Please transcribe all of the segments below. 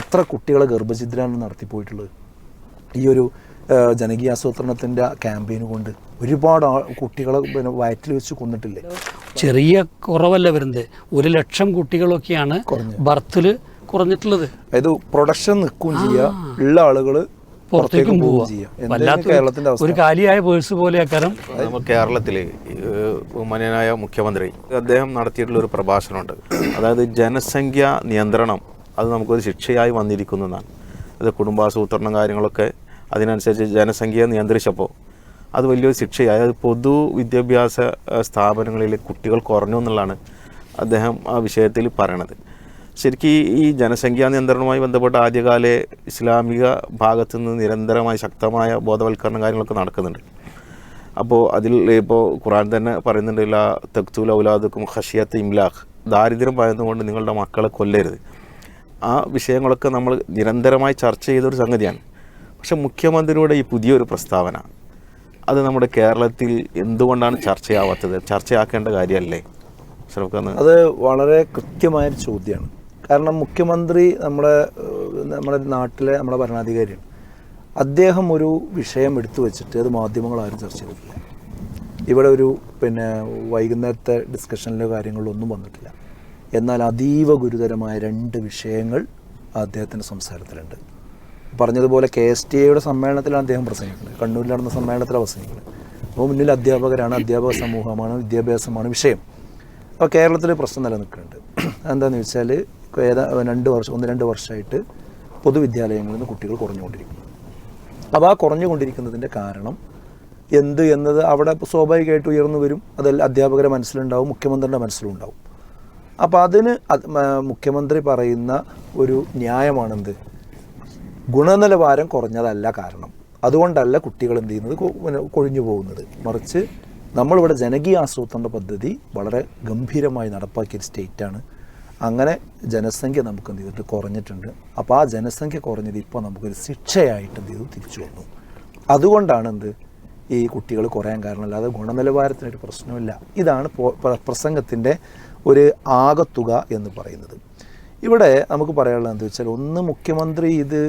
എത്ര കുട്ടികളെ ഗർഭഛിദ്രാണ് നടത്തിപ്പോയിട്ടുള്ളത്? ഈ ഒരു ജനകീയ ആസൂത്രണത്തിന്റെ ക്യാമ്പയിൻ കൊണ്ട് ഒരുപാട് കുട്ടികളെ പിന്നെ വയറ്റിൽ വെച്ച് കൊന്നിട്ടില്ലേ? ചെറിയ കുറവല്ല വരുന്നത്. ഒരു ലക്ഷം കുട്ടികളൊക്കെയാണ് ബർത്തിൽ കുറഞ്ഞിട്ടുള്ളത്. അതായത് പ്രൊഡക്ഷൻ നിൽക്കുകയും ചെയ്യുക ഉള്ള ആളുകൾ പുറത്തേക്കും പോവുക. വല്ലാത്ത കേരളത്തിന്റെ അവസ്ഥ. ഒരു കാലിയായ പേഴ്സ് പോലെ അക്കാരം നമ്മൾ കേരളത്തിൽ ബഹുമാന്യനായ മുഖ്യമന്ത്രി അദ്ദേഹം നടത്തിയിട്ടുള്ള ഒരു പ്രഭാഷണമുണ്ട്. അതായത് ജനസംഖ്യ നിയന്ത്രണം അത് നമുക്കൊരു ശിക്ഷയായി വന്നിരിക്കുന്നു എന്നാണ്. അത് കുടുംബാസൂത്രണം കാര്യങ്ങളൊക്കെ അതിനനുസരിച്ച് ജനസംഖ്യ നിയന്ത്രിച്ചപ്പോൾ അത് വലിയൊരു ശിക്ഷയായി. അത് പൊതു വിദ്യാഭ്യാസ സ്ഥാപനങ്ങളിൽ കുട്ടികൾ കുറഞ്ഞു എന്നുള്ളതാണ് അദ്ദേഹം ആ വിഷയത്തിൽ പറയണത്. ശരിക്കും ഈ- ഈ ജനസംഖ്യാ നിയന്ത്രണവുമായി ബന്ധപ്പെട്ട ആദ്യകാല ഇസ്ലാമിക ഭാഗത്തു നിന്ന് നിരന്തരമായി ശക്തമായ ബോധവൽക്കരണം കാര്യങ്ങളൊക്കെ നടക്കുന്നുണ്ട്. അപ്പോൾ അതിൽ ഇപ്പോൾ ഖുറാൻ തന്നെ പറയുന്നുണ്ട് ലാ തെക്തൂൽ ഔലാദുക്കും ഹഷിയത്ത് ഇംലാഖ്. ദാരിദ്ര്യം പറയുന്നതുകൊണ്ട് നിങ്ങളുടെ മക്കളെ കൊല്ലരുത്. ആ വിഷയങ്ങളൊക്കെ നമ്മൾ നിരന്തരമായി ചർച്ച ചെയ്തൊരു സംഗതിയാണ്. പക്ഷെ മുഖ്യമന്ത്രിയുടെ ഈ പുതിയൊരു പ്രസ്താവന അത് നമ്മുടെ കേരളത്തിൽ എന്തുകൊണ്ടാണ് ചർച്ചയാവാത്തത്? ചർച്ചയാക്കേണ്ട കാര്യമല്ലേ? അത് വളരെ കൃത്യമായൊരു ചോദ്യമാണ്. കാരണം മുഖ്യമന്ത്രി നമ്മുടെ നമ്മുടെ നാട്ടിലെ നമ്മുടെ ഭരണാധികാരിയാണ്. അദ്ദേഹം ഒരു വിഷയം എടുത്തു വെച്ചിട്ട് അത് മാധ്യമങ്ങളാരും ചർച്ച ചെയ്തിട്ടില്ല. ഇവിടെ ഒരു പിന്നെ വൈകുന്നേരത്തെ ഡിസ്കഷനിലോ കാര്യങ്ങളിലോ ഒന്നും വന്നിട്ടില്ല. എന്നാൽ അതീവ ഗുരുതരമായ രണ്ട് വിഷയങ്ങൾ അദ്ദേഹത്തിന്റെ സംസാരത്തിലുണ്ട്. പറഞ്ഞതുപോലെ കെ എസ് ടി എയുടെ സമ്മേളനത്തിലാണ് അദ്ദേഹം പ്രസംഗിക്കുന്നത്. കണ്ണൂരിൽ നടന്ന സമ്മേളനത്തിലാണ് പ്രസംഗിക്കുന്നത്. അപ്പോൾ മുന്നിൽ അധ്യാപകരാണ് അധ്യാപക സമൂഹമാണ് വിദ്യാഭ്യാസമാണ് വിഷയം. അപ്പോൾ കേരളത്തിൽ പ്രശ്നം നിലനിൽക്കുന്നുണ്ട്. എന്താണെന്ന് വെച്ചാൽ ഏതാ രണ്ട് വർഷം ഒന്ന് രണ്ട് വർഷമായിട്ട് പൊതുവിദ്യാലയങ്ങളിൽ നിന്ന് കുട്ടികൾ കുറഞ്ഞുകൊണ്ടിരിക്കുന്നു. അപ്പോൾ ആ കുറഞ്ഞുകൊണ്ടിരിക്കുന്നതിന്റെ കാരണം എന്ത് എന്നത് അവിടെ സ്വാഭാവികമായിട്ട് ഉയർന്നു വരും. അതെല്ലാം അധ്യാപകരെ മനസ്സിലുണ്ടാവും മുഖ്യമന്ത്രിയുടെ മനസ്സിലുണ്ടാവും. അപ്പോൾ അതിന് മുഖ്യമന്ത്രി പറയുന്ന ഒരു ന്യായമാണെന്ത്? ഗുണനിലവാരം കുറഞ്ഞതല്ല കാരണം. അതുകൊണ്ടല്ല കുട്ടികൾ എന്ത് ചെയ്യുന്നത്? കൊഴിഞ്ഞു പോകുന്നത്. മറിച്ച് നമ്മളിവിടെ ജനകീയ ആസൂത്രണ പദ്ധതി വളരെ ഗംഭീരമായി നടപ്പാക്കിയ ഒരു സ്റ്റേറ്റാണ്. അങ്ങനെ ജനസംഖ്യ നമുക്ക് എന്ത് ചെയ്തിട്ട് കുറഞ്ഞിട്ടുണ്ട്. അപ്പോൾ ആ ജനസംഖ്യ കുറഞ്ഞത് ഇപ്പോൾ നമുക്കൊരു ശിക്ഷയായിട്ട് എന്ത് ചെയ്തു? തിരിച്ചു വന്നു. അതുകൊണ്ടാണ് എന്ത്? ഈ കുട്ടികൾ കുറയാൻ കാരണം. അല്ലാതെ ഗുണനിലവാരത്തിനൊരു പ്രശ്നമില്ല. ഇതാണ് പ്രസംഗത്തിന്റെ ഒരു ആകത്തുക എന്ന് പറയുന്നത്. ഇവിടെ നമുക്ക് പറയാനുള്ളത് എന്താ വെച്ചാൽ ഒന്ന് മുഖ്യമന്ത്രി ഇത്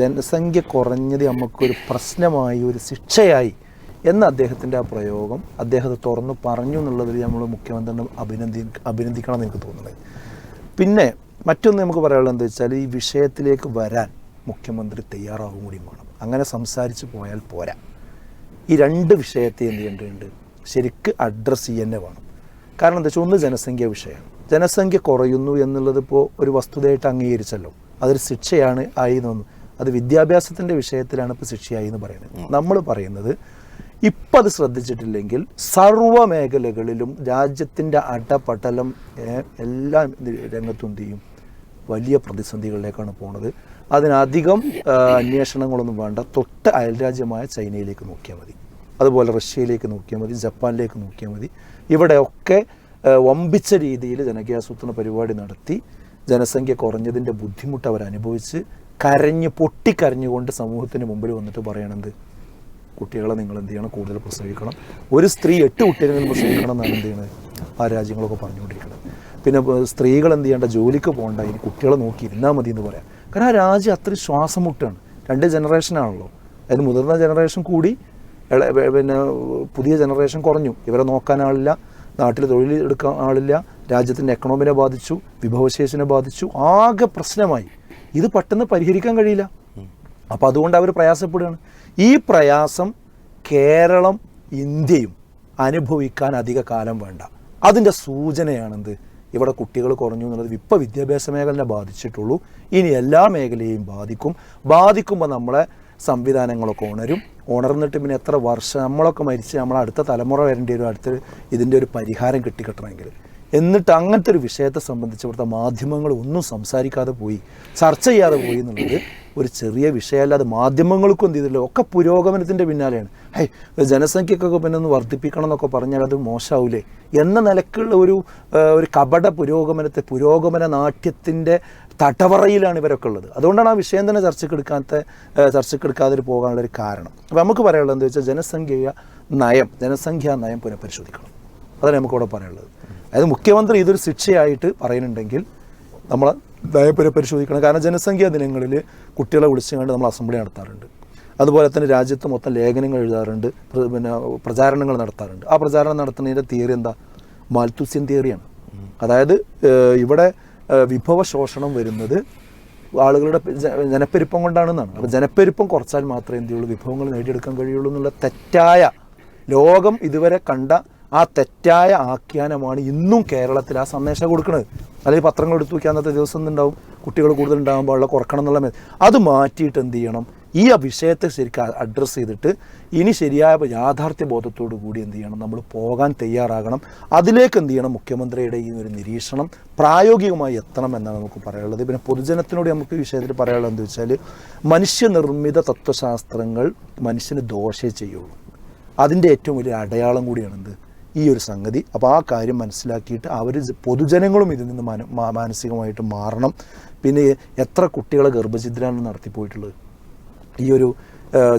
ജനസംഖ്യ കുറഞ്ഞത് നമുക്കൊരു പ്രശ്നമായി ഒരു ശിക്ഷയായി എന്ന അദ്ദേഹത്തിന്റെ ആ പ്രയോഗം അദ്ദേഹത്തെ തുറന്നു പറഞ്ഞു എന്നുള്ളതിൽ നമ്മൾ മുഖ്യമന്ത്രിനെ അഭിനന്ദി അഭിനന്ദിക്കണം എന്ന് എനിക്ക് തോന്നുന്നത്. പിന്നെ മറ്റൊന്ന് നമുക്ക് പറയാനുള്ളത് എന്താ വെച്ചാൽ ഈ വിഷയത്തിലേക്ക് വരാൻ മുഖ്യമന്ത്രി തയ്യാറാവും കൂടി വേണം. അങ്ങനെ സംസാരിച്ച് പോയാൽ പോരാ. ഈ രണ്ട് വിഷയത്തെ എന്ത് ചെയ്യേണ്ടതുണ്ട്? ശരിക്ക് അഡ്രസ്സ് ചെയ്യുക തന്നെ വേണം. കാരണം എന്താ വെച്ചാൽ ഒന്ന് ജനസംഖ്യ വിഷയം. ജനസംഖ്യ കുറയുന്നു എന്നുള്ളത് ഇപ്പോൾ ഒരു വസ്തുതയായിട്ട് അംഗീകരിച്ചല്ലോ. അതൊരു ശിക്ഷയാണ് ആയി എന്ന് അത് വിദ്യാഭ്യാസത്തിന്റെ വിഷയത്തിലാണ് ഇപ്പോൾ ശിക്ഷയായി എന്ന് പറയുന്നത്. നമ്മൾ പറയുന്നത് ഇപ്പം അത് ശ്രദ്ധിച്ചിട്ടില്ലെങ്കിൽ സർവ മേഖലകളിലും രാജ്യത്തിന്റെ അടപടലം എല്ലാ രംഗത്തും എന്ത് ചെയ്യും വലിയ പ്രതിസന്ധികളിലേക്കാണ് പോണത്. അതിനധികം അന്വേഷണങ്ങളൊന്നും വേണ്ട. തൊട്ട് അയൽരാജ്യമായ ചൈനയിലേക്ക് നോക്കിയാൽ മതി. അതുപോലെ റഷ്യയിലേക്ക് നോക്കിയാൽ മതി ജപ്പാനിലേക്ക് നോക്കിയാൽ മതി. ഇവിടെയൊക്കെ വമ്പിച്ച രീതിയിൽ ജനകീയാസൂത്രണ പരിപാടി നടത്തി ജനസംഖ്യ കുറഞ്ഞതിന്റെ ബുദ്ധിമുട്ട് അവരനുഭവിച്ച് കരഞ്ഞ് പൊട്ടിക്കരഞ്ഞുകൊണ്ട് സമൂഹത്തിന് മുമ്പിൽ വന്നിട്ട് പറയണത് കുട്ടികളെ നിങ്ങൾ എന്ത് ചെയ്യണം? കൂടുതൽ പ്രസവിക്കണം. ഒരു സ്ത്രീ എട്ട് കുട്ടികളെങ്കിലും പ്രസവിക്കണം എന്നാണ് എന്ത് ചെയ്യുന്നത് ആ രാജ്യങ്ങളൊക്കെ പറഞ്ഞുകൊണ്ടിരിക്കുന്നത്. പിന്നെ സ്ത്രീകൾ എന്ത് ചെയ്യേണ്ട? ജോലിക്ക് പോകണ്ട. ഇനി കുട്ടികളെ നോക്കി ഇരുന്നാൽ മതി എന്ന് പറയാം. കാരണം ആ രാജ്യം അത്രയും ശ്വാസം മുട്ടാണ് രണ്ട് ജനറേഷനാണല്ലോ അതിന് മുതിർന്ന ജനറേഷൻ കൂടി പിന്നെ പുതിയ ജനറേഷൻ കുറഞ്ഞു. ഇവരെ നോക്കാൻ ആളില്ല. നാട്ടിൽ തൊഴിൽ എടുക്കാൻ ആളില്ല. രാജ്യത്തിന്റെ എക്കണോമിനെ ബാധിച്ചു. വിഭവശേഷിനെ ബാധിച്ചു. ആകെ പ്രശ്നമായി. ഇത് പെട്ടെന്ന് പരിഹരിക്കാൻ കഴിയില്ല. അപ്പോൾ അതുകൊണ്ട് അവർ പ്രയാസപ്പെടുകയാണ്. ഈ പ്രയാസം കേരളം ഇന്ത്യയും അനുഭവിക്കാൻ അധിക കാലം വേണ്ട. അതിന്റെ സൂചനയാണെന്ത്? ഇവിടെ കുട്ടികൾ കുറഞ്ഞു എന്നുള്ളത് ഇപ്പോൾ വിദ്യാഭ്യാസ മേഖലനെ ബാധിച്ചിട്ടുള്ളൂ. ഇനി എല്ലാ മേഖലയെയും ബാധിക്കും. ബാധിക്കുമ്പോൾ നമ്മളെ സംവിധാനങ്ങളൊക്കെ ഉണരും. ഉണർന്നിട്ട് പിന്നെ എത്ര വർഷം നമ്മളൊക്കെ മരിച്ച് നമ്മളെ അടുത്ത തലമുറ വരേണ്ടി വരും അടുത്ത ഇതിന്റെ ഒരു പരിഹാരം കിട്ടിക്കിട്ടണമെങ്കിൽ. എന്നിട്ട് അങ്ങനത്തെ ഒരു വിഷയത്തെ സംബന്ധിച്ച് ഇവിടുത്തെ മാധ്യമങ്ങൾ ഒന്നും സംസാരിക്കാതെ പോയി ചർച്ച ചെയ്യാതെ പോയി എന്നുള്ളത് ഒരു ചെറിയ വിഷയമല്ലാതെ മാധ്യമങ്ങൾക്കും എന്ത് ചെയ്തില്ല ഒക്കെ പുരോഗമനത്തിന്റെ പിന്നാലെയാണ്. ഹൈ ജനസംഖ്യക്കൊക്കെ പിന്നെ ഒന്ന് വർദ്ധിപ്പിക്കണം എന്നൊക്കെ പറഞ്ഞാൽ അത് മോശമാവില്ലേ എന്ന നിലക്കുള്ള ഒരു ഒരു കപട പുരോഗമനത്തെ പുരോഗമന നാട്യത്തിന്റെ തടവറയിലാണ് ഇവരൊക്കെ ഉള്ളത്. അതുകൊണ്ടാണ് ആ വിഷയം തന്നെ ചർച്ചയ്ക്കെടുക്കാത്ത ചർച്ചയ്ക്ക് എടുക്കാതെ പോകാനുള്ള ഒരു കാരണം. അപ്പോൾ നമുക്ക് പറയാനുള്ളത് എന്താ വെച്ചാൽ ജനസംഖ്യ നയം ജനസംഖ്യാ നയം പുനഃപരിശോധിക്കണം. അതാണ് നമുക്കിവിടെ പറയാനുള്ളത്. അതായത് മുഖ്യമന്ത്രി ഇതൊരു ശിക്ഷയായിട്ട് പറയുന്നുണ്ടെങ്കിൽ നമ്മൾ നയപുര പരിശോധിക്കണം കാരണം ജനസംഖ്യാ ദിനങ്ങളിൽ കുട്ടികളെ വിളിച്ചുകൊണ്ട് നമ്മൾ അസംബ്ലി നടത്താറുണ്ട്. അതുപോലെ തന്നെ രാജ്യത്ത് മൊത്തം ലേഖനങ്ങൾ എഴുതാറുണ്ട്. പിന്നെ പ്രചാരണങ്ങൾ നടത്താറുണ്ട്. ആ പ്രചാരണം നടത്തുന്നതിന്റെ തിയറി എന്താ? മാൽത്തുസ്യൻ തിയറിയാണ്. അതായത് ഇവിടെ വിഭവ ശോഷണം വരുന്നത് ആളുകളുടെ ജനപ്പെരുപ്പം കൊണ്ടാണെന്നാണ്. അപ്പോൾ ജനപ്പെരുപ്പം കുറച്ചാൽ മാത്രമേ എന്ത് ചെയ്യുള്ളൂ? വിഭവങ്ങൾ നേടിയെടുക്കാൻ കഴിയുള്ളൂ എന്നുള്ള തെറ്റായ ലോകം ഇതുവരെ കണ്ട ആ തെറ്റായ ആഖ്യാനമാണ് ഇന്നും കേരളത്തിൽ ആ സന്ദേശം കൊടുക്കുന്നത്. അല്ലെങ്കിൽ പത്രങ്ങൾ എടുത്തു നോക്കി അന്നത്തെ ദിവസം ഉണ്ടാവും കുട്ടികൾ കൂടുതൽ ഉണ്ടാകുമ്പോൾ ഉള്ള കുറക്കണം എന്നുള്ള അത് മാറ്റിയിട്ട് എന്ത് ചെയ്യണം? ഈ വിഷയത്തെ ശരിക്കും അഡ്രസ്സ് ചെയ്തിട്ട് ഇനി ശരിയായ യാഥാർത്ഥ്യ ബോധത്തോടു കൂടി എന്ത് ചെയ്യണം? നമ്മൾ പോകാൻ തയ്യാറാകണം. അതിലേക്ക് എന്ത് ചെയ്യണം? മുഖ്യമന്ത്രിയുടെ ഈ ഒരു നിരീക്ഷണം പ്രായോഗികമായി എത്തണം എന്നാണ് നമുക്ക് പറയാനുള്ളത്. പിന്നെ പൊതുജനത്തിനോട് നമുക്ക് ഈ വിഷയത്തിൽ പറയാനുള്ളത് എന്താ വെച്ചാൽ മനുഷ്യനിർമ്മിത തത്വശാസ്ത്രങ്ങൾ മനുഷ്യന് ദോഷേ ചെയ്യുള്ളൂ. അതിന്റെ ഏറ്റവും വലിയ അടയാളം കൂടിയാണ് എന്ത്? ഈ ഒരു സംഗതി. അപ്പോൾ ആ കാര്യം മനസ്സിലാക്കിയിട്ട് അവർ പൊതുജനങ്ങളും ഇതിൽ നിന്ന് മാനസികമായിട്ട് മാറണം. പിന്നെ എത്ര കുട്ടികളെ ഗർഭഛിദ്രാണ് നടത്തിപ്പോയിട്ടുള്ളത്? ഈ ഒരു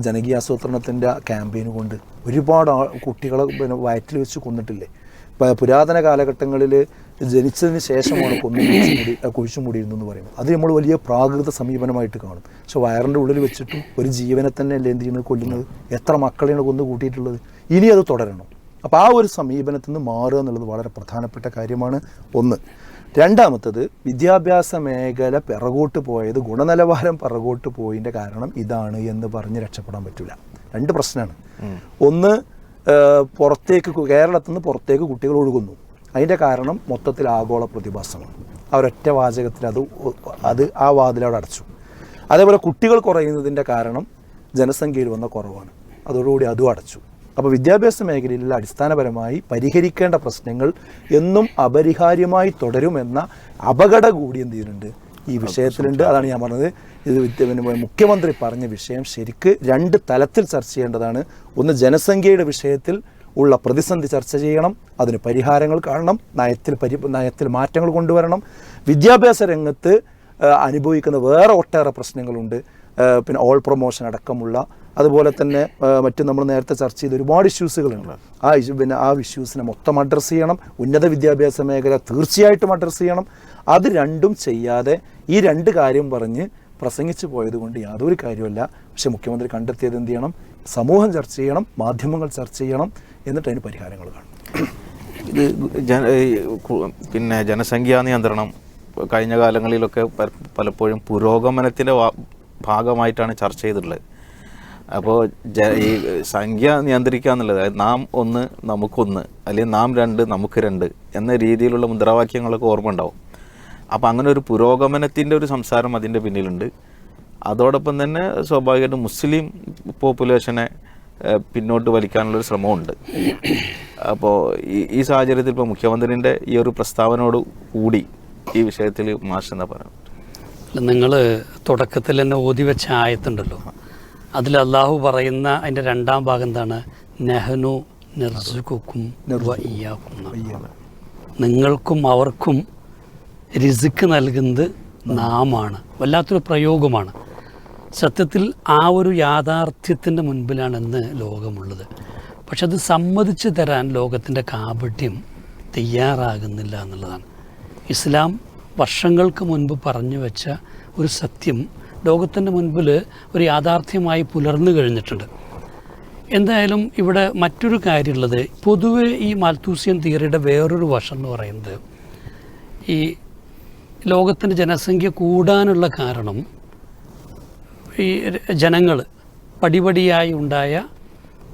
ജനകീയ ആസൂത്രണത്തിന്റെ ക്യാമ്പയിൻ കൊണ്ട് ഒരുപാട് കുട്ടികളെ പിന്നെ വയറ്റിൽ വെച്ച് കൊന്നിട്ടില്ലേ? പുരാതന കാലഘട്ടങ്ങളിൽ ജനിച്ചതിന് ശേഷമാണ് കൊന്നു കുഴിച്ചു മൂടി ആ, കുഴിച്ചു മൂടിയിരുന്നു എന്ന് പറയുന്നത്. അത് നമ്മൾ വലിയ പ്രാകൃത സമീപനമായിട്ട് കാണും. പക്ഷെ വയറിന്റെ ഉള്ളിൽ വെച്ചിട്ടും ഒരു ജീവനെ തന്നെ അല്ലേ എന്ത് ചെയ്യുന്നത്? കൊല്ലുന്നത്? എത്ര മക്കളെയാണ് കൊന്നു കൂട്ടിയിട്ടുള്ളത്? ഇനി അത് തുടരണം. അപ്പോൾ ആ ഒരു സമീപനത്തിൽ നിന്ന് മാറുക എന്നുള്ളത് വളരെ പ്രധാനപ്പെട്ട കാര്യമാണ്. ഒന്ന് രണ്ടാമത്തത് വിദ്യാഭ്യാസ മേഖല പിറകോട്ട് പോയത് ഗുണനിലവാരം പിറകോട്ട് പോയതിന്റെ കാരണം ഇതാണ് എന്ന് പറഞ്ഞ് രക്ഷപ്പെടാൻ പറ്റില്ല രണ്ട് പ്രശ്നമാണ്. ഒന്ന് പുറത്തേക്ക് കേരളത്തിൽ നിന്ന് പുറത്തേക്ക് കുട്ടികൾ ഒഴുകുന്നു. അതിന്റെ കാരണം മൊത്തത്തിൽ ആഗോള പ്രതിഭാസമാണ്. ആ ഒരൊറ്റ വാചകത്തിൽ അത് അത് ആ വാതിലവിടെ അടച്ചു. അതേപോലെ കുട്ടികൾ കുറയുന്നതിന്റെ കാരണം ജനസംഖ്യയിൽ വന്ന കുറവാണ്. അതോടുകൂടി അതും അടച്ചു. അപ്പോൾ വിദ്യാഭ്യാസ മേഖലയിൽ അടിസ്ഥാനപരമായി പരിഹരിക്കേണ്ട പ്രശ്നങ്ങൾ എന്നും അപരിഹാര്യമായി തുടരുമെന്ന അപകട കൂടി എന്ത് ചെയ്യുന്നുണ്ട്? ഈ വിഷയത്തിലുണ്ട്. അതാണ് ഞാൻ പറഞ്ഞത്. ഇത് മുഖ്യമന്ത്രി പറഞ്ഞ വിഷയം ശരിക്ക് രണ്ട് തലത്തിൽ ചർച്ച ചെയ്യേണ്ടതാണ്. ഒന്ന് ജനസംഖ്യയുടെ വിഷയത്തിൽ ഉള്ള പ്രതിസന്ധി ചർച്ച ചെയ്യണം. അതിന് പരിഹാരങ്ങൾ കാണണം. നയത്തിൽ പരി നയത്തിൽ മാറ്റങ്ങൾ കൊണ്ടുവരണം. വിദ്യാഭ്യാസ രംഗത്ത് അനുഭവിക്കുന്ന വേറെ ഒട്ടേറെ പ്രശ്നങ്ങളുണ്ട്. പിന്നെ ഓൾ പ്രൊമോഷൻ അടക്കമുള്ള അതുപോലെ തന്നെ മറ്റും നമ്മൾ നേരത്തെ ചർച്ച ചെയ്ത ഒരുപാട് ഇഷ്യൂസുകളുണ്ട്. ആ ഇഷ്യൂ പിന്നെ ആ ഇഷ്യൂസിനെ മൊത്തം അഡ്രസ്സ് ചെയ്യണം. ഉന്നത വിദ്യാഭ്യാസ മേഖല തീർച്ചയായിട്ടും അഡ്രസ്സ് ചെയ്യണം. അത് രണ്ടും ചെയ്യാതെ ഈ രണ്ട് കാര്യം പറഞ്ഞ് പ്രസംഗിച്ചു പോയത് കൊണ്ട് യാതൊരു കാര്യമല്ല പക്ഷെ മുഖ്യമന്ത്രി കണ്ടെത്തിയത് എന്ത് ചെയ്യണം? സമൂഹം ചർച്ച ചെയ്യണം മാധ്യമങ്ങൾ ചർച്ച ചെയ്യണം എന്നിട്ട് അതിന് പരിഹാരങ്ങൾ കാണും ഇത് ജന പിന്നെ ജനസംഖ്യാ നിയന്ത്രണം കഴിഞ്ഞ കാലങ്ങളിലൊക്കെ പലപ്പോഴും പുരോഗമനത്തിന്റെ ഭാഗമായിട്ടാണ് ചർച്ച ചെയ്തിട്ടുള്ളത്. അപ്പോൾ ഈ സംഖ്യ നിയന്ത്രിക്കുക എന്നുള്ളത് അതായത് നാം ഒന്ന് നമുക്കൊന്ന് അല്ലെങ്കിൽ നാം രണ്ട് നമുക്ക് രണ്ട് എന്ന രീതിയിലുള്ള മുദ്രാവാക്യങ്ങളൊക്കെ ഓർമ്മ ഉണ്ടാവും. അപ്പോൾ അങ്ങനെ ഒരു പുരോഗമനത്തിന്റെ ഒരു സംസാരം അതിന്റെ പിന്നിലുണ്ട്. അതോടൊപ്പം തന്നെ സ്വാഭാവികമായിട്ടും മുസ്ലിം പോപ്പുലേഷനെ പിന്നോട്ട് വലിക്കാനുള്ളൊരു ശ്രമമുണ്ട്. അപ്പോൾ ഈ ഈ സാഹചര്യത്തിൽ ഇപ്പോൾ മുഖ്യമന്ത്രിന്റെ ഈ ഒരു പ്രസ്താവനയോട് കൂടി ഈ വിഷയത്തിൽ മാഷ് പറയുന്നത് നിങ്ങൾ തുടക്കത്തിൽ തന്നെ ഓതി വെച്ച ആയത്തുണ്ടല്ലോ. അതിൽ അള്ളാഹു പറയുന്ന അതിന്റെ രണ്ടാം ഭാഗം എന്താണ്? നെഹനു നിർസുക്കും നിങ്ങൾക്കും അവർക്കും രിസുക്ക് നൽകുന്നത് നാമാണ്. വല്ലാത്തൊരു പ്രയോഗമാണ്. സത്യത്തിൽ ആ ഒരു യാഥാർത്ഥ്യത്തിന്റെ മുൻപിലാണ് ഇന്ന് ലോകമുള്ളത്. പക്ഷെ അത് സമ്മതിച്ചു തരാൻ ലോകത്തിന്റെ കാപട്യം തയ്യാറാകുന്നില്ല എന്നുള്ളതാണ്. ഇസ്ലാം വർഷങ്ങൾക്ക് മുൻപ് പറഞ്ഞു വെച്ച ഒരു സത്യം ലോകത്തിന്റെ മുൻപിൽ ഒരു യാഥാർത്ഥ്യമായി പുലർന്നു കഴിഞ്ഞിട്ടുണ്ട്. എന്തായാലും ഇവിടെ മറ്റൊരു കാര്യമുള്ളത് പൊതുവെ ഈ മാൽത്തൂസിയൻ തിയറിയുടെ വേറൊരു വശം എന്ന് പറയുന്നത് ഈ ലോകത്തിന്റെ ജനസംഖ്യ കൂടാനുള്ള കാരണം ഈ ജനങ്ങൾ പടിപടിയായി ഉണ്ടായ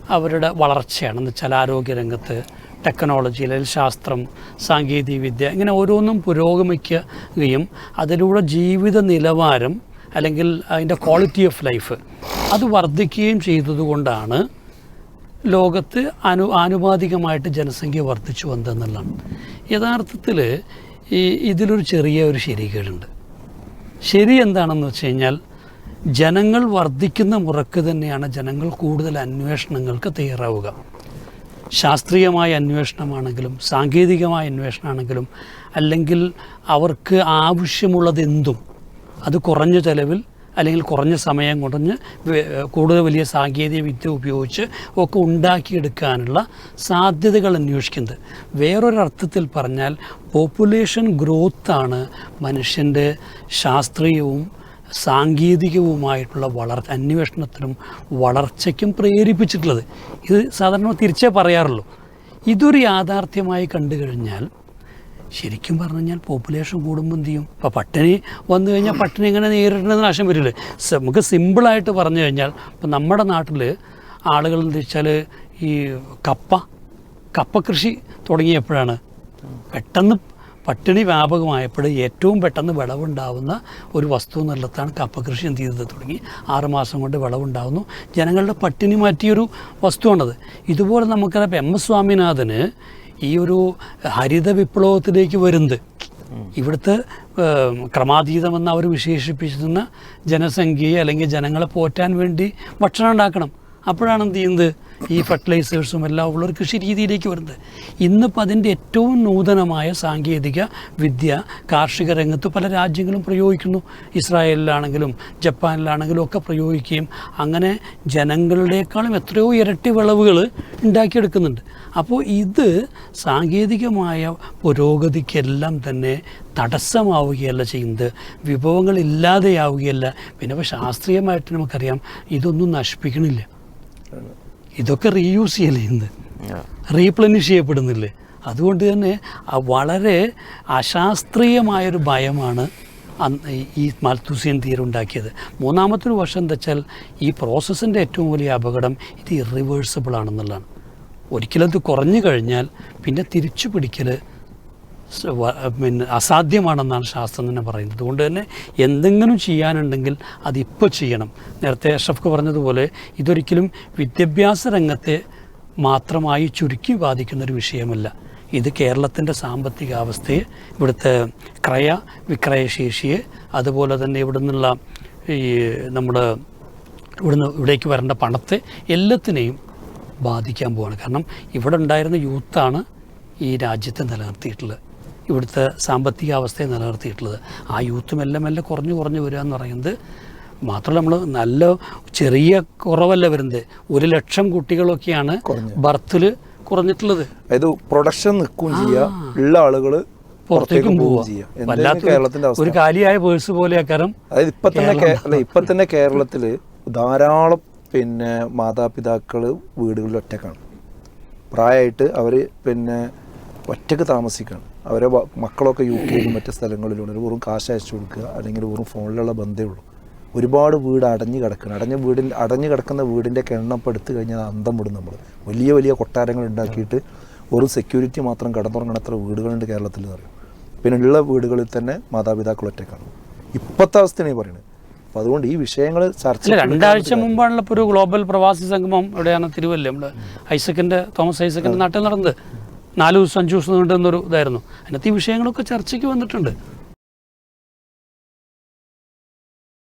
അവരുടെ വളർച്ചയാണ്. എന്ന് വെച്ചാൽ ആരോഗ്യരംഗത്ത് ടെക്നോളജി അല്ലെങ്കിൽ ശാസ്ത്രം സാങ്കേതികവിദ്യ ഇങ്ങനെ ഓരോന്നും പുരോഗമിക്കുകയും അതിലൂടെ ജീവിത നിലവാരം അല്ലെങ്കിൽ അതിന്റെ ക്വാളിറ്റി ഓഫ് ലൈഫ് അത് വർദ്ധിക്കുകയും ചെയ്തതുകൊണ്ടാണ് ലോകത്ത് അനു ആനുപാതികമായിട്ട് ജനസംഖ്യ വർദ്ധിച്ചു വന്നതെന്നുള്ളതാണ്. യഥാർത്ഥത്തിൽ ഈ ഇതിലൊരു ചെറിയ ഒരു ശരികേടുണ്ട്. ശരി എന്താണെന്ന് വെച്ച് കഴിഞ്ഞാൽ ജനങ്ങൾ വർദ്ധിക്കുന്ന മുറക്ക് തന്നെയാണ് ജനങ്ങൾ കൂടുതൽ അന്വേഷണങ്ങൾക്ക് തയ്യാറാവുക. ശാസ്ത്രീയമായ അന്വേഷണമാണെങ്കിലും സാങ്കേതികമായ അന്വേഷണമാണെങ്കിലും അല്ലെങ്കിൽ അവർക്ക് ആവശ്യമുള്ളതെന്തും അത് കുറഞ്ഞ ചിലവിൽ അല്ലെങ്കിൽ കുറഞ്ഞ സമയം കൊണ്ടഞ്ഞ് കൂടുതൽ വലിയ സാങ്കേതിക വിദ്യ ഉപയോഗിച്ച് ഒക്കെ ഉണ്ടാക്കിയെടുക്കാനുള്ള സാധ്യതകൾ അന്വേഷിക്കുന്നത്. വേറൊരർത്ഥത്തിൽ പറഞ്ഞാൽ പോപ്പുലേഷൻ ഗ്രോത്താണ് മനുഷ്യന്റെ ശാസ്ത്രീയവും സാങ്കേതികവുമായിട്ടുള്ള വളർച്ച അന്വേഷണത്തിനും വളർച്ചയ്ക്കും പ്രേരിപ്പിച്ചിട്ടുള്ളത്. ഇത് സാധാരണ തിരിച്ചേ പറയാറുള്ളൂ. ഇതൊരു യാഥാർത്ഥ്യമായി കണ്ടു കഴിഞ്ഞാൽ ശരിക്കും പറഞ്ഞു കഴിഞ്ഞാൽ പോപ്പുലേഷൻ കൂടുമ്പോൾ എന്ത് ചെയ്യും? ഇപ്പോൾ പട്ടിണി വന്നു കഴിഞ്ഞാൽ പട്ടിണി എങ്ങനെ നേരിടണമെന്ന് ആശയം വരില്ലേ? നമുക്ക് സിമ്പിളായിട്ട് പറഞ്ഞു കഴിഞ്ഞാൽ ഇപ്പം നമ്മുടെ നാട്ടിൽ ആളുകൾ എന്ന് വെച്ചാൽ ഈ കപ്പ കപ്പ കൃഷി തുടങ്ങിയപ്പോഴാണ് പെട്ടെന്ന് പട്ടിണി വ്യാപകമായപ്പോൾ ഏറ്റവും പെട്ടെന്ന് വിളവുണ്ടാവുന്ന ഒരു വസ്തു എന്നുള്ളതാണ് കപ്പ കൃഷി എന്ത് ചെയ്തത് തുടങ്ങി. ആറുമാസം കൊണ്ട് വിളവുണ്ടാവുന്നു. ജനങ്ങളുടെ പട്ടിണി മാറ്റിയൊരു വസ്തുവാണത്. ഇതുപോലെ നമുക്കറിയാം എം എസ് സ്വാമിനാഥന് ഈ ഒരു ഹരിത വിപ്ലവത്തിലേക്ക് വരുന്നത്. ഇവിടുത്തെ ക്രമാതീതമെന്ന് അവർ വിശേഷിപ്പിച്ചിരുന്ന ജനസംഖ്യയെ അല്ലെങ്കിൽ ജനങ്ങളെ പോറ്റാൻ വേണ്ടി ഭക്ഷണം ഉണ്ടാക്കണം. അപ്പോഴാണ് എന്ത് ചെയ്യുന്നത്? ഈ ഫെർട്ടിലൈസേഴ്സും എല്ലാം ഉള്ള ഒരു കൃഷി രീതിയിലേക്ക് വരുന്നത്. ഇന്നിപ്പോൾ അതിന്റെ ഏറ്റവും നൂതനമായ സാങ്കേതിക വിദ്യ കാർഷിക രംഗത്ത് പല രാജ്യങ്ങളും പ്രയോഗിക്കുന്നു. ഇസ്രായേലിലാണെങ്കിലും ജപ്പാനിലാണെങ്കിലും ഒക്കെ പ്രയോഗിക്കുകയും അങ്ങനെ ജനങ്ങളുടേക്കാളും എത്രയോ ഇരട്ടി വിളവുകൾ ഉണ്ടാക്കിയെടുക്കുന്നുണ്ട്. അപ്പോൾ ഇത് സാങ്കേതികമായ പുരോഗതിക്കെല്ലാം തന്നെ തടസ്സമാവുകയല്ല ചെയ്യുന്നത്. വിഭവങ്ങൾ ഇല്ലാതെയാവുകയല്ല പിന്നെ ശാസ്ത്രീയമായിട്ട് നമുക്കറിയാം ഇതൊന്നും നശിപ്പിക്കണില്ല. ഇതൊക്കെ റീയൂസ് ചെയ്യല്ലേ ഇന്ന്? റീപ്ലനിഷ് ചെയ്യപ്പെടുന്നില്ലേ? അതുകൊണ്ട് തന്നെ വളരെ അശാസ്ത്രീയമായൊരു ഭയമാണ് അന്ന് ഈ- മൽത്തുസ്യൻ മാൽത്തൂസിയൻ തീരെ ഉണ്ടാക്കിയത്. മൂന്നാമത്തെ ഒരു വശം എന്താ വെച്ചാൽ ഈ പ്രോസസ്സിന്റെ ഏറ്റവും വലിയ അപകടം ഇത് ഇറിവേഴ്സിബിൾ ആണെന്നുള്ളതാണ്. ഒരിക്കലും അത് കുറഞ്ഞു കഴിഞ്ഞാൽ പിന്നെ തിരിച്ചു പിടിക്കൽ പിന്നെ അസാധ്യമാണെന്നാണ് ശാസ്ത്രം തന്നെ പറയുന്നത്. അതുകൊണ്ട് തന്നെ എന്തെങ്കിലും ചെയ്യാനുണ്ടെങ്കിൽ അതിപ്പോൾ ചെയ്യണം. നേരത്തെ അഷ്റഫ് പറഞ്ഞതുപോലെ ഇതൊരിക്കലും വിദ്യാഭ്യാസ രംഗത്തെ മാത്രമായി ചുരുക്കി ബാധിക്കുന്ന ഒരു വിഷയമല്ല. ഇത് കേരളത്തിന്റെ സാമ്പത്തിക അവസ്ഥയെ ഇവിടുത്തെ ക്രയ വിക്രയശേഷിയെ അതുപോലെ തന്നെ ഇവിടെ നിന്നുള്ള ഈ നമ്മുടെ ഇവിടുന്ന് ഇവിടേക്ക് വരേണ്ട പണത്തെ എല്ലാത്തിനെയും ബാധിക്കാൻ പോവാണ്. കാരണം ഇവിടെ ഉണ്ടായിരുന്ന യൂത്താണ് ഈ രാജ്യത്തെ നിലനിർത്തിയിട്ടുള്ളത്. ഇവിടുത്തെ സാമ്പത്തിക അവസ്ഥയെ നിലനിർത്തിയിട്ടുള്ളത്. ആ യൂത്ത് മെല്ലെ മെല്ലെ കുറഞ്ഞു കുറഞ്ഞു വരിക എന്ന് പറയുന്നത് മാത്രമല്ല നമ്മൾ നല്ല ചെറിയ കുറവല്ല വരുന്നത്. ഒരു ലക്ഷം കുട്ടികളൊക്കെയാണ് ബർത്തിൽ കുറഞ്ഞിട്ടുള്ളത്. അതായത് പ്രൊഡക്ഷൻ നിൽക്കുകയും ചെയ്യുക ഉള്ള ആളുകൾ പുറത്തേക്കും പോവുക. ഒരു കാലിയായ പേഴ്സ് പോലെ ആക്കാരം അതായത് ഇപ്പൊ തന്നെ ഇപ്പൊ തന്നെ കേരളത്തിൽ ധാരാളം പിന്നെ മാതാപിതാക്കൾ വീടുകളിൽ ഒറ്റക്കാണ്. പ്രായമായിട്ട് അവർ പിന്നെ ഒറ്റയ്ക്ക് താമസിക്കുകയാണ് അവരെ മക്കളൊക്കെ യു കെയിലും മറ്റ് സ്ഥലങ്ങളിലും ഒരു വെറും കാശ് അയച്ചു കൊടുക്കുക അല്ലെങ്കിൽ വെറും ഫോണിലുള്ള ബന്ധേ ഉള്ളൂ. ഒരുപാട് വീട് അടഞ്ഞു കിടക്കണം. അടഞ്ഞ വീടിൽ അടഞ്ഞു കിടക്കുന്ന വീടിന്റെ എണ്ണം ഇപ്പോൾ എടുത്തു കഴിഞ്ഞാൽ അന്തം വിടും നമ്മൾ വലിയ വലിയ കൊട്ടാരങ്ങൾ ഉണ്ടാക്കിയിട്ട് ഒരു സെക്യൂരിറ്റി മാത്രം കടന്നുറങ്ങണ എത്ര വീടുകളുണ്ട് കേരളത്തിൽ എന്ന് പറയും. പിന്നെ ഉള്ള വീടുകളിൽ തന്നെ മാതാപിതാക്കൾ ഒറ്റക്കാണ്. ഇപ്പോഴത്തെ അവസ്ഥയാണ് ഈ പറയുന്നത്. അപ്പോൾ അതുകൊണ്ട് ഈ വിഷയങ്ങൾ ചർച്ച രണ്ടാഴ്ച മുമ്പാണുള്ള ഇപ്പോൾ ഒരു ഗ്ലോബൽ പ്രവാസി സംഗമം എവിടെയാണ് തിരുവല്ല. നമ്മുടെ ഐസക്കിന്റെ തോമസ് ഐസക്കിന്റെ നാട്ടിൽ നടന്നത്. നാല് ദിവസം അഞ്ച് ദിവസം നീണ്ടുന്നൊരു ഇതായിരുന്നു. അതിനകത്ത് ഈ വിഷയങ്ങളൊക്കെ ചർച്ചയ്ക്ക് വന്നിട്ടുണ്ട്.